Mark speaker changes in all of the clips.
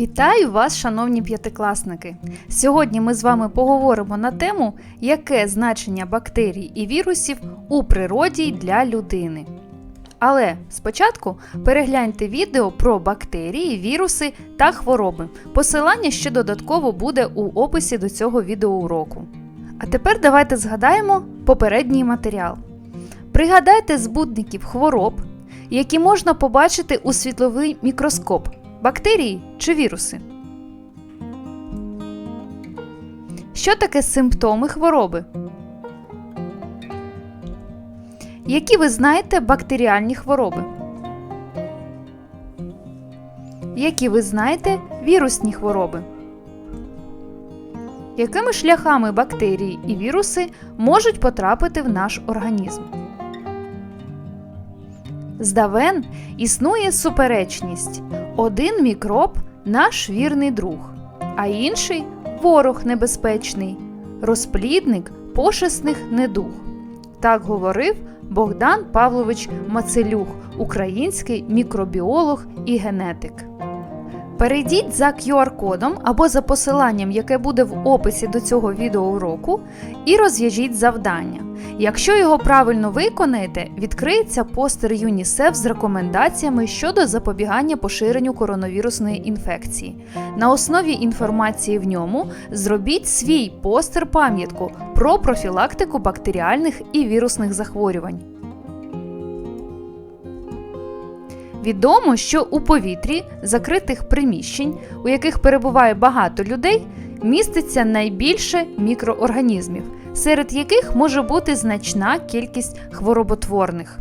Speaker 1: Вітаю вас, шановні п'ятикласники! Сьогодні ми з вами поговоримо на тему, яке значення бактерій і вірусів у природі для людини. Але спочатку перегляньте відео про бактерії, віруси та хвороби. Посилання ще додатково буде у описі до цього відеоуроку. А тепер давайте згадаємо попередній матеріал. Пригадайте збудників хвороб, які можна побачити у світловий мікроскоп бактерії чи віруси. Що таке симптоми хвороби? Які ви знаєте бактеріальні хвороби? Які ви знаєте вірусні хвороби? Якими шляхами бактерії і віруси можуть потрапити в наш організм? Здавен існує суперечність. Один мікроб наш вірний друг, а інший ворог небезпечний, розплідник пошесних недуг. Так говорив Богдан Павлович Мацелюх, український мікробіолог і генетик. Перейдіть за QR-кодом або за посиланням, яке буде в описі до цього відеоуроку, і розв'яжіть завдання. Якщо його правильно виконаєте, відкриється постер ЮНІСЕФ з рекомендаціями щодо запобігання поширенню коронавірусної інфекції. На основі інформації в ньому зробіть свій постер пам'ятку про профілактику бактеріальних і вірусних захворювань. Відомо, що у повітрі закритих приміщень, у яких перебуває багато людей, міститься найбільше мікроорганізмів, серед яких може бути значна кількість хвороботворних.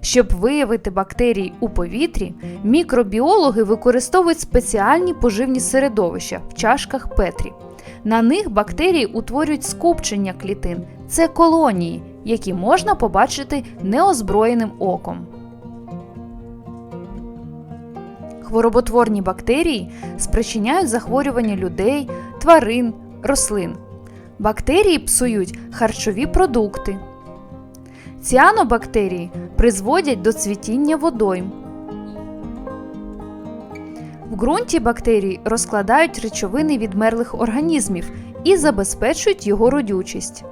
Speaker 1: Щоб виявити бактерії у повітрі, мікробіологи використовують спеціальні поживні середовища в чашках Петрі. На них бактерії утворюють скупчення клітин це колонії, які можна побачити неозброєним оком. Хвороботворні бактерії спричиняють захворювання людей, тварин, рослин. Бактерії псують харчові продукти. Ціанобактерії призводять до цвітіння водойм. В ґрунті бактерії розкладають речовини відмерлих організмів і забезпечують його родючість.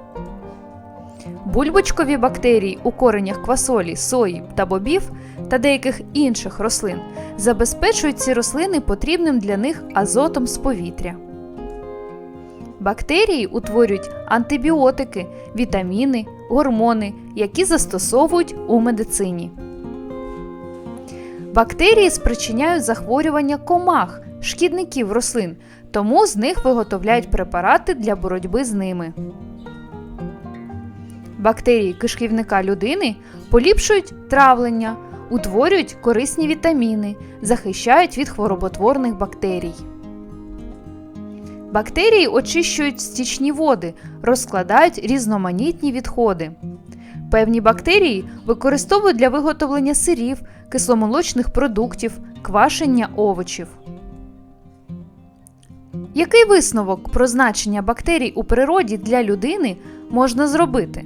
Speaker 1: Бульбочкові бактерії у коренях квасолі, сої та бобів та деяких інших рослин забезпечують ці рослини потрібним для них азотом з повітря. Бактерії утворюють антибіотики, вітаміни, гормони, які застосовують у медицині. Бактерії спричиняють захворювання комах, шкідників рослин, тому з них виготовляють препарати для боротьби з ними. Бактерії кишківника людини поліпшують травлення, утворюють корисні вітаміни, захищають від хвороботворних бактерій. Бактерії очищують стічні води, розкладають різноманітні відходи. Певні бактерії використовують для виготовлення сирів, кисломолочних продуктів, квашення овочів. Який висновок про значення бактерій у природі для людини можна зробити?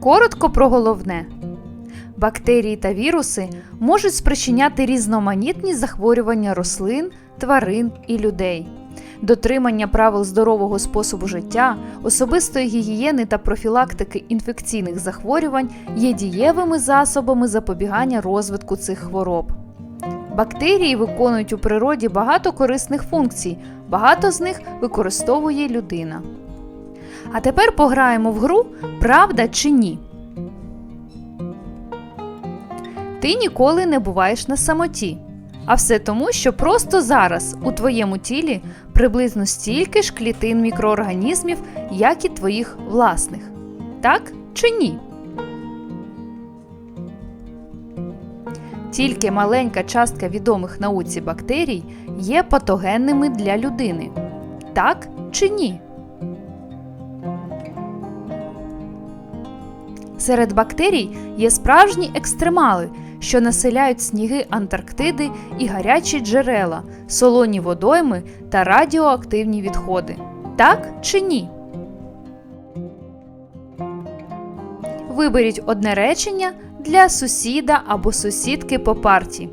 Speaker 1: Коротко про головне. Бактерії та віруси можуть спричиняти різноманітні захворювання рослин, тварин і людей. Дотримання правил здорового способу життя, особистої гігієни та профілактики інфекційних захворювань є дієвими засобами запобігання розвитку цих хвороб. Бактерії виконують у природі багато корисних функцій, багато з них використовує людина. А тепер пограємо в гру Правда чи ні. Ти ніколи не буваєш на самоті. А все тому, що просто зараз у твоєму тілі приблизно стільки ж клітин мікроорганізмів, як і твоїх власних. Так чи ні? Тільки маленька частка відомих науці бактерій є патогенними для людини. Так чи ні? Серед бактерій є справжні екстремали, що населяють сніги Антарктиди і гарячі джерела, солоні водойми та радіоактивні відходи. Так чи ні? Виберіть одне речення для сусіда або сусідки по парті.